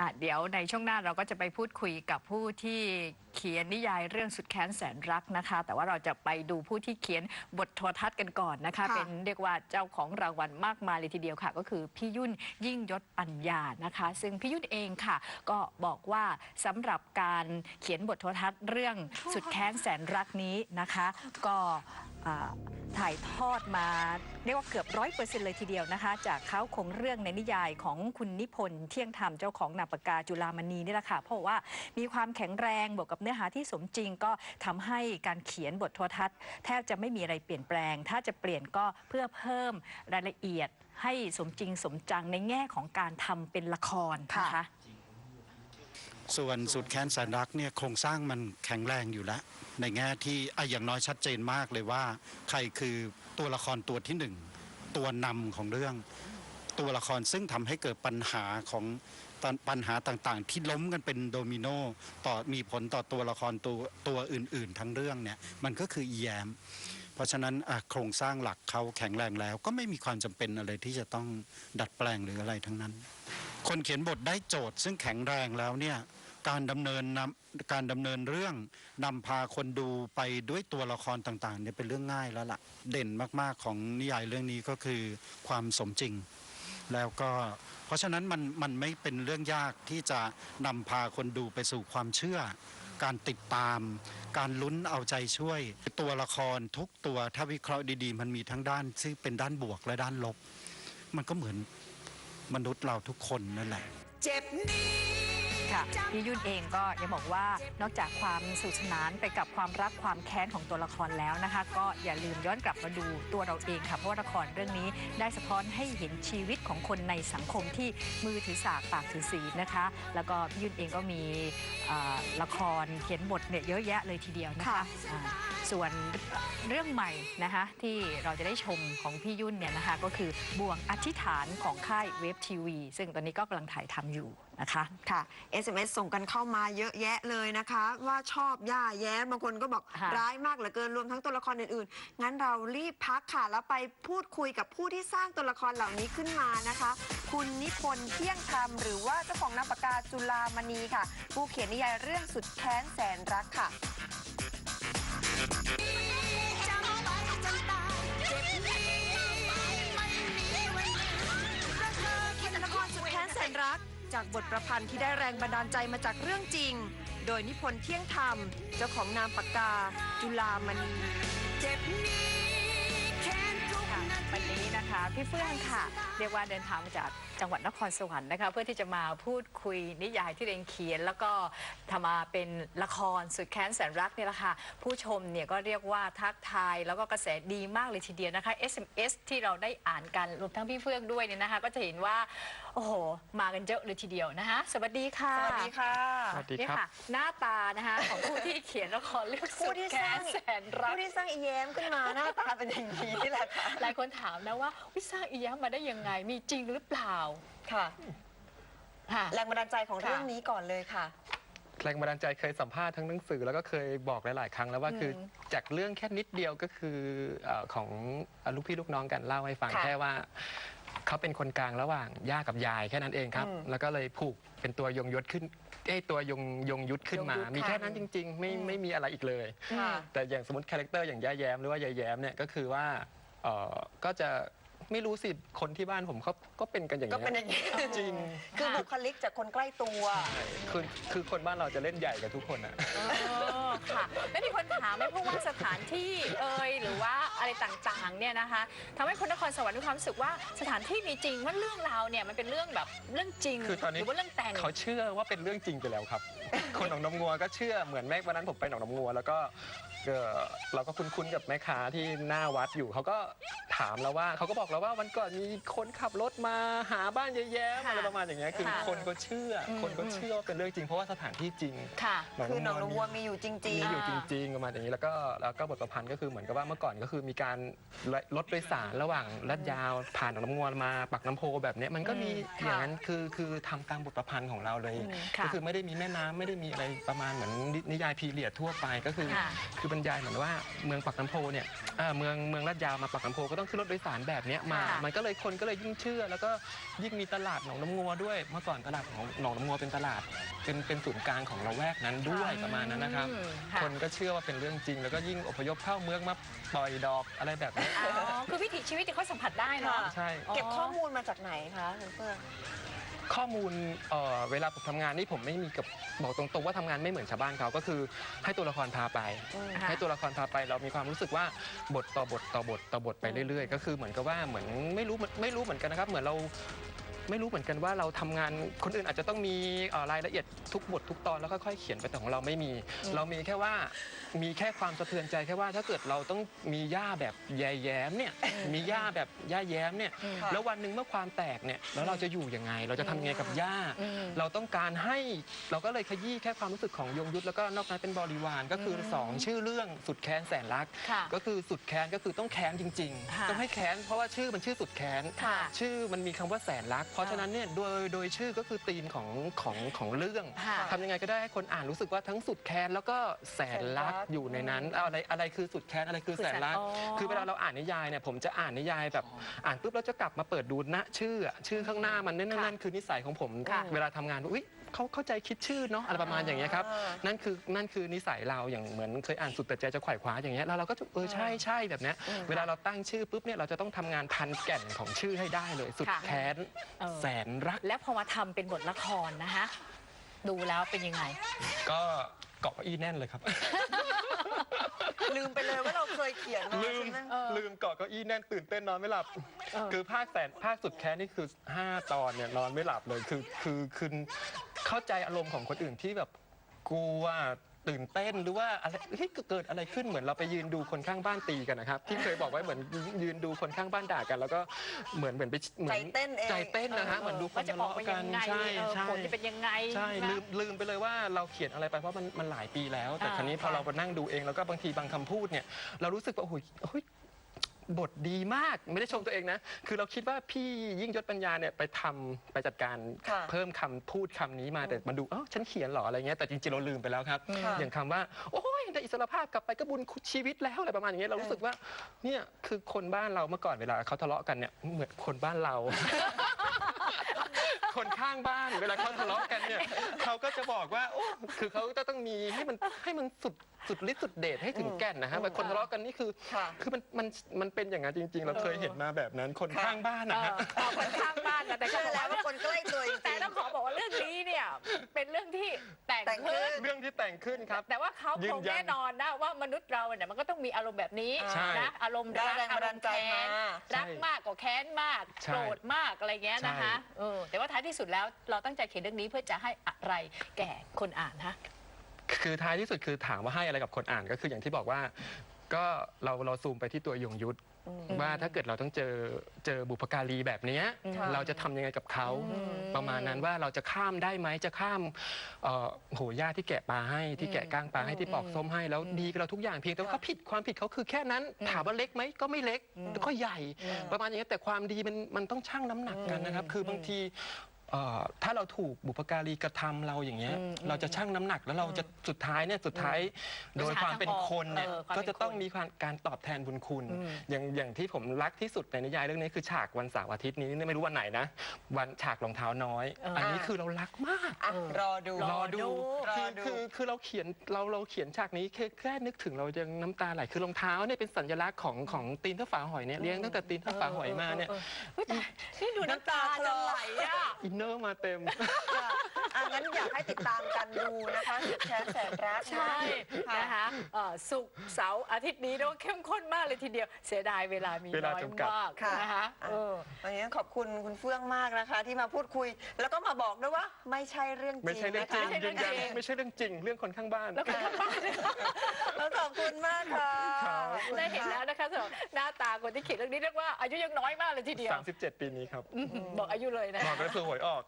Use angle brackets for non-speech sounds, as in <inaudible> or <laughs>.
อะเดี๋ยวในช่วงหน้าเราก็จะไปพูดคุยกับผู้ที่เขียนนิยายเรื่องสุดแค้นแสนรักนะคะ แต่ว่าเราจะไปดูผู้ที่เขียนบทโทรทัศน์กันก่อนนะคะ ค่ะเป็นเรียกว่าเจ้าของรางวัลมากมายเลยทีเดียวค่ะ ก็คือพี่ยุ่นยิ่งยศปัญญานะคะ ซึ่งพี่ยุ่นเองค่ะ ก็บอกว่าสำหรับการเขียนบทโทรทัศน์เรื่องสุดแค้นแสนรักนี้นะคะ ก็อ่า ถ่ายทอดมาเรียกว่าเกือบร้อยเปอร์เซ็นต์เลยทีเดียวนะคะ จากเขาคงเรื่องในนิยายของคุณนิพนธ์เที่ยงธรรมเจ้าของนาปกกาจุลามณีนี่แหละค่ะ เพราะว่ามีความแข็งแรงบวกกับเนื้อหาที่สมจริงก็ทำให้การเขียนบทโทรทัศน์ แทบจะไม่มีอะไรเปลี่ยนแปลง ถ้าจะเปลี่ยนก็เพื่อเพิ่มรายละเอียดให้สมจริงสมจังในแง่ของการทำเป็นละครนะคะ ส่วนสุดแค้นแสนรักเนี่ยโครงสร้างมันแข็งแรงอยู่แล้ว ในแง่ที่อะอย่างน้อยชัดเจนมากเลยว่า ใครคือตัวละครตัวที่หนึ่งตัวนำของเรื่อง ตัวละครซึ่งทำให้เกิดปัญหาของปัญหาต่างๆ ที่ล้มกันเป็นโดมิโนต่อมีผลต่อตัวละครตัวตัวอื่น ๆ ทั้งเรื่องเนี่ยมันก็คือแยม เพราะฉะนั้นโครงสร้างหลักเขาแข็งแรงแล้ว ก็ไม่มีความจำเป็นอะไรที่จะต้องดัดแปลงหรืออะไรทั้งนั้น คนเขียนบทได้โจทย์ซึ่งแข็งแรงแล้วเนี่ย การดำเนินนำการดำเนินเรื่องนำพาคนดูไปด้วยตัวละครต่างๆเนี่ยเป็นเรื่องง่ายแล้วล่ะ เด่นมากๆของนิยายเรื่องนี้ก็คือความสมจริง แล้วก็เพราะฉะนั้นมันมันไม่เป็นเรื่องยากที่จะนำพาคนดูไปสู่ความเชื่อ การติดตาม การลุ้นเอาใจช่วย ตัวละครทุกตัวถ้าวิเคราะห์ดีๆ มันมีทั้งด้านที่งเป็นด้านบวกและด้านลบ มันก็เหมือนมนุษย์เราทุกคนนั่นแหละ เจ็บนี้ ค่ะพี่ยุ่นเองก็ยังบอกว่านอกจากความสนุขสนานไปกับความรักความแค้นของตัวละครแล้วนะคะ ก็อย่าลืมย้อนกลับมาดูตัวเราเองค่ะเพราะว่าละครเรื่องนี้ได้สะท้อนให้เห็นชีวิตของคนในสังคมที่มือถือสากปากถือศีลนะคะ แล้วก็พี่ยุ่นเองก็มีเอ่อละครเขียนบทเนี่ยเยอะแยะเลยทีเดียวนะคะอ่าส่วนเรื่องใหม่นะคะที่เราจะได้ชมของพี่ยุ่นเนี่ยนะคะก็คือบ่วงอธิษฐานของค่ายเว็บทีวี ซึ่งตอนนี้ก็กำลังถ่ายทำอยู่ นะคะ ค่ะ SMS ส่งกันเข้ามาเยอะแยะเลยนะคะ ว่าชอบย่าแย้บางคนก็บอกค่ะ ร้ายมากเหลือเกินรวมทั้งตัวละครอื่นๆ งั้นเรารีบพักค่ะ แล้วไปพูดคุยกับผู้ที่สร้างตัวละครเหล่านี้ขึ้นมานะคะ คุณนิพนธ์เที่ยงธรรมหรือว่าเจ้าของนามปากกาจุลามณีค่ะ ผู้เขียนนิยายเรื่องสุดแค้นแสนรักค่ะ จากบทประพันธ์ที่ได้แรงบันดาลใจมาจากเรื่องจริง โดยนิพนธ์เที่ยงธรรม เจ้าของนามปากกา จุลามณีเจ็บนี้ วันทีนี้นะคะพี่เฟื่องค่ะ เรียกว่าเดินทางมาจากจังหวัดนครสวรรค์นะคะ เพื่อที่จะมาพูดคุยนิยายที่เรนเขียน แล้วก็ทำมาเป็นละครสุดแค้นแสนรักเนี่ยแหละค่ะ ผู้ชมเนี่ยก็เรียกว่าทักทายแล้วก็กระแสดีมากเลยทีเดียวนะคะ SMS ที่เราได้อ่านกันรวมทั้งพี่เฟื่องด้วยเนี่ยนะคะ ก็จะเห็นว่าโอ้โหมากันเยอะเลยทีเดียวนะคะ สวัสดีค่ะสวัสดีค่ะสวัสดีนี่ครับค่ะหน้าตานะคะของผู้ที่เขียนละครเรื่องผู้สุดที่สแค้ร้างนแสนรักผู้ที่สร้างอีแย้มขึ้นมาหน้าตาเป็นอย่างนี้นี่แหละค่ะหลายคนถามนะว่าวิสร้างอียะมาได้ยังไงมีจริงหรือเปล่าค่ะ ค่ะ แรงบันดาลใจของค่ะ เรื่องนี้ก่อนเลยค่ะ แรงบันดาลใจเคยสัมภาษณ์ทั้งหนังสือแล้วก็เคยบอกหลาย ๆ ครั้งแล้วว่าอืมคือจากเรื่องแค่นิดเดียวก็คือเอ่อของลูกพี่ลูกน้องกันเล่าให้ฟังค่ะแค่ว่าเขาเป็นคนกลางระหว่างย่ากับยายแค่นั้นเองครับ อืมแล้วก็เลยผูกเป็นตัวยงยศขึ้นไอ้ยตัวยงยงยุทธขึ้นมา ยงยุทธมีค่ะแค่นั้นจริง ๆ ไม่อืม ไม่มีอะไรอีกเลย ค่ะ แต่อย่างสมมติคาแรคเตอร์อย่างย่าแย้มหรือว่ายายแย้มเนี่ยก็คือว่า เอ่อก็จะไม่รู้สิคนที่บ้านผมเขาก็เป็นกันอย่างก็นี้ยเป็นอย่างนี้จริงคือบุคลิกจากคนใกล้ตัวคือคือคนบ้านเราจะเล่นใหญ่กับทุกคนอะ เออค่ะแล้วมีคนถามไหมเพราะว่าสถานที่เอ่ยหรือว่าอะไรต่างๆเนี่ยนะคะทำให้คนนครสวรรค์มีความรู้สึกว่าสถานที่มีจริงว่าเรื่องราวเนี่ยมันเป็นเรื่องแบบเรื่องจริงคือตอนนี้ หรือว่าเรื่องแต่ง เขาเชื่อว่าเป็นเรื่องจริงไปแล้วครับ คนหนองน้ำงัวก็เชื่อเหมือนแม่วันนั้นผมไปหนองน้ำงัว แล้วก็เอ่อเราก็คุ้นๆกับแม่ค้าที่หน้าวัดอยู่เขาก็ถามเราว่าเขาก็บอกเราว่าวันก่อนมีคนขับรถมาหาบ้านเยอะแยะค่ะอะไรประมาณอย่างเงี้ยคือค่ะ คนก็เชื่ออมคนก็เชื่อว่าเป็นเรื่องจริงเพราะว่าสถานที่จริง ค่ะ คือหนองนงวัวมีอยู่จริงมีๆอยู่จริงๆประมาณอย่างนี้แล้วก็แล้วก็บทประพันธ์ก็คือเหมือนกับว่าเมื่อก่อนก็คือมีการรถโดยสารระหว่างลาดยาวผ่านหนองน้ำงวนมาปักน้ำโพแบบเนี้ยมันก็มีอืมอย่างนั้นคือคือทำตามบทประพันธ์ของเราเลยค่ะ ก็คือไม่ได้มีแม่น้ำไม่ได้มีอะไรประมาณเหมือนนินิยายพีเรียดทั่วไปก็คือ ค่ะ คือบรรยายเหมือนว่าเมืองปักน้ำโพเนี่ยเอ่อเมืองเมืองลาดยาวมาปักน้ำโพก็ต้องขึ้นรถโดยสารแบบเนี้ยมา ค่ะ มันก็เลยคนก็เลยยิ่งเชื่อ แล้วก็ยิ่งมีตลาดหนองน้ำงัวด้วย เมื่อก่อนตลาดของหนองน้ำงัวเป็นตลาดเป็นเป็นศูนย์กลางของละแวกนั้นด้วยประมาณนั้นนะครับ อืมค่ะคนก็เชื่อว่าเป็นเรื่องจริง แล้วก็ยิ่งอพยพเข้าเมืองมาปล่อยดอกอะไรแบบนี้อ๋อ คือวิถีชีวิตที่เขาสัมผัสได้เนาะ ค่ะ ใช่ เก็บข้อมูลมาจากไหนคะคุณเฟื่อง ข้อมูลเอ่อเวลาผมทำงานนี่ผมไม่มีกับบอกตรงๆว่าทำงานไม่เหมือนชาวบ้านเขาก็คือให้ตัวละครพาไป ค่ะให้ตัวละครพาไปเรามีความรู้สึกว่าบทต่อบทต่อบทต่อบทไปเรื่อยๆ ก็คือเหมือนกับว่าเหมือนไม่รู้ไม่รู้เหมือนกันนะครับ เหมือนเรา ไม่รู้เหมือนกันว่าเราทำงานคนอื่นอาจจะต้องมีเอ่อรายละเอียดทุกบททุกตอนแล้วค่อยๆเขียนไปแต่ของเราไม่มี เรามีแค่ว่ามีแค่ความสะเทือนใจแค่ว่าถ้าเกิดเราต้องมีหญ้าแบบแย่แย้มเนี่ยมีหญ้าแบบหญ้าแย้มเนี่ยอืมแล้ววันหนึ่งเมื่อความแตกเนี่ยแล้วเราจะอยู่ยังไง เราจะทำยังไงกับหญ้าอืมเราต้องการให้เราก็เลยขยี้แค่ความรู้สึกของยงยุทธแล้วก็นอกนั้นเป็นบริวารก็คืออสองชื่อเรื่องสุดแค้นแสนรัก ค่ะก็คือสุดแค้นก็คือต้องแค้นจริง ค่ะๆ ต้องให้แค้นเพราะว่าชื่อมันชื่อสุดแค้นค่ะ ชื่อมันมีคำว่าแสนรักเพราะฉะนั้นเนี่ยโดยโดยชื่อก็คือธีมของของของเรื่องค่ะทำยังไงก็ได้ให้คนอ่านรู้สึกว่าทั้งสุดแค้นแล้วก็แสนรักแสนรักอยู่ในนั้นเอาอะไรอะไรคือสุดแค้นอะไรคือแสนรักอ๋อคือเวลาเราอ่านนิยายเนี่ยผมจะอ่านนิยายแบบอ่านปุ๊บแล้วจะกลับมาเปิดดูณชื่ออะชื่อข้างหน้ามันนั่นนั่นนั่นคือนิสัยของผม ค่ะเวลาทำงานอุ้ยเขาเข้าใจคิดชื่อเนาะอะไรประมาณอย่างเงี้ยครับอ่านั่นคือนั่นคือนิสัยเราอย่างเหมือนเคยอ่านสุดแต่ใจจะไขว่คว้าอย่างเงี้ยแล้วเราก็จะเออใช่ใช่แบบเนี้ยเวลาเราตั้งชื่อปุ๊บเนี่ยเราจะต้องทำงานพันแก่นของชื่อให้ได้เลยสุดค่ะ แค้นเออ แสนรัก แล้วพอมาทำเป็นบทละครนะคะดูแล้วเป็นยังไง ก็เกาะเก้าอี้แน่นเลยครับ ลืมไปเลยว่าเราเคยเขียนมาลืม ใช่ไหมเออลืมเกาะเก้าอี้แน่นตื่นเต้นนอนไม่หลับ เออ คือภาคแสนภาคสุดแค้นนี่คือ 5 ตอนเนี่ยนอนไม่หลับเลยคือคือคือเข้าใจอารมณ์ของคนอื่นที่แบบกลัว ตื่นเต้นหรือว่าอะไรเฮ้ยเกิดอะไรขึ้นเหมือนเราไปยืนดูคนข้างบ้านตีกันนะครับ ที่เคยบอกไว้เหมือนยืนดูคนข้างบ้านด่ากัน แล้วก็เหมือนเหมือนไปเหมืใจอนเต้นเองใจเต้นนะฮะเหมือนดูคว่านจะทะออกเลาะมากัยันงไงใช่เออใช่ผลจะเป็นยังไงใช่นะลืมลืมไปเลยว่าเราเขียนอะไรไปเพราะมันมันหลายปีแล้ว แต่อ่าครั้นี้พอค่ะเราไปนั่งดูเองแล้วก็บางทีบางคำพูดเนี่ยเรารู้สึกว่าโอ้โหโอ้ย บทดีมากไม่ได้ชมตัวเองนะ คือเราคิดว่าพี่ยิ่งยศปัญญาเนี่ยไปทำไปจัดการค่ะเพิ่มคำพูดคำนี้มาแต่มาดูเออฉันเขียนเหรออะไรเงี้ยแต่จริงๆเราลืมไปแล้วครับ ค่ะ อย่างคำว่า โอ้ยได้อิสรภาพกลับไปก็บุญชีวิตแล้วอะไรประมาณอย่างเงี้ยเรารู้สึกว่าเนี่ยคือคนบ้านเราเมื่อก่อนเวลาเขาทะเลาะกันเนี่ยเหมือนคนบ้านเรา คนข้างบ้าน เวลาเขาทะเลาะกันเนี่ยเขาก็จะบอกว่าโอ้คือเขาจะต้องมีให้มันให้มันสุดสุดฤทธิ์สุดเดชให้ถึงแก่นนะฮะแบบคนทะเลาะกันนี่คือ ค่ะคือมันมันมันเป็นอย่างนั้นจริง ๆ เราเคยเห็นมาแบบนั้นคนข้างบ้านเอนะอฮะ เอาคนข้างบ้านนะแต่ก็เชื่อบอแล้วกว่าว่าคนใกล้ตัวจริงๆ แต่ต้องขอบอกว่าเรื่องนี้ เนี่ยเป็นเรื่องที่แต่งแต่งขึ้ขึ้น น เรื่องที่แต่งขึ้นครับ แต่ว่าเขายืคนงยันแน่นอนนะว่ามนุษย์เราเนี่ยมันก็ต้องมีอารมณ์แบบนี้ใช่นะอารมณ์ได้รักแรงอาบันรดามลณ์ใจแค้นมา รักมากก็แค้นมากใช่โกรธมากอะไรเงี้ยนะคะใช่ เออแต่ว่าท้ายที่สุดแล้วเราตั้งใจเขียนเรื่องนี้เพื่อจะให้อะไรแก่คนอ่านฮะ คือท้ายที่สุดคือถามว่าให้อะไรกับคนอ่านก็คืออย่างที่บอกว่า ก็เราเราซูมไปที่ตัวยงยุทธ ว่าถ้าเกิดเราต้องเจอเจอบุพการีแบบเนี้ยค่ะเราจะทำยังไงกับเขา อืม ประมาณนั้นว่าเราจะข้ามได้ไหมจะข้ามเอ่อโหญาติที่แกะปลาให้ที่แกะก้างปลาให้ที่ปอกส้มให้แล้วดีกับเราทุกอย่างเพียงแต่ว่าเขาผิดความผิดเขาคือแค่นั้น ถามว่าเล็กไหมก็ไม่เล็กแล้วก็ใหญ่ ประมาณอย่างนี้นแต่ความดีมันมันต้องชั่งน้ำหนักกันนะครับ คือบางที เอ่อถ้าเราถูกบุพการีกระทำเราอย่างเงี้ย อืมเราจะชั่งน้ำหนักแล้วเราจะสุดท้ายเนี่ยสุดท้าย โดยความเป็นคนเนี่ยเออความเป็นก็จะต้องคนมีความการตอบแทนบุญคุณ อืม อย่างอย่างที่ผมรักที่สุดในนิยายเรื่องนี้คือฉากวันเสาร์อาทิตย์นี้ไม่รู้วันไหนนะ วันฉากรองเท้าน้อย เอออั อันนี้คือเรารักมาก อะรอดูรอดูรอคือดู คือคือเราเขียนเราเราเขียนฉากนี้แค่แค่นึกถึงเรายังน้ำตาไหลคือรองเท้าเนี่ยเป็นสัญลักษณ์ของของตีนเท่าฝาหอยเนี่ยเลี้ยงตั้งแต่ตีนเท่าฝาหอยมาเนี่ยออเออเออเฮ้ยแต่นี่ดูน้ำตาจะไหลอะ อินเน Não matemos. <laughs> อะงั้นอยากให้ติดตามกันดูนะคะสุดแค้นแสนรักใช่ค่ะนะคะเอ่อศุกร์เสาร์อาทิตย์นี้ด้วยเข้มข้นมากเลยทีเดียว เสียดายเวลามีเวลาน้อยจำกัด มากค่ะ นะคะอะเออ วันนี้ขอบคุณคุณเฟื่องมากนะคะ ที่มาพูดคุย แล้วก็มาบอกด้วยว่าไม่ใช่เรื่องจริงไม่ใช่เรื่องจริงนะคะยืนยันไม่ใช่เรื่องจริง เรื่องคนข้างบ้าน แล้วก็ทางบ้านเนี่ยแล้วขอบคุณมากค่ะครับ ขอบคุณได้เห็นแล้วนะคะสำหรับหน้าตาคนที่เขียนเรื่องนี้เรียกว่าอายุยังน้อยมากเลยทีเดียว37 ปีนี้ครับบอกอายุเลยนะ บอกก็คือหวยออก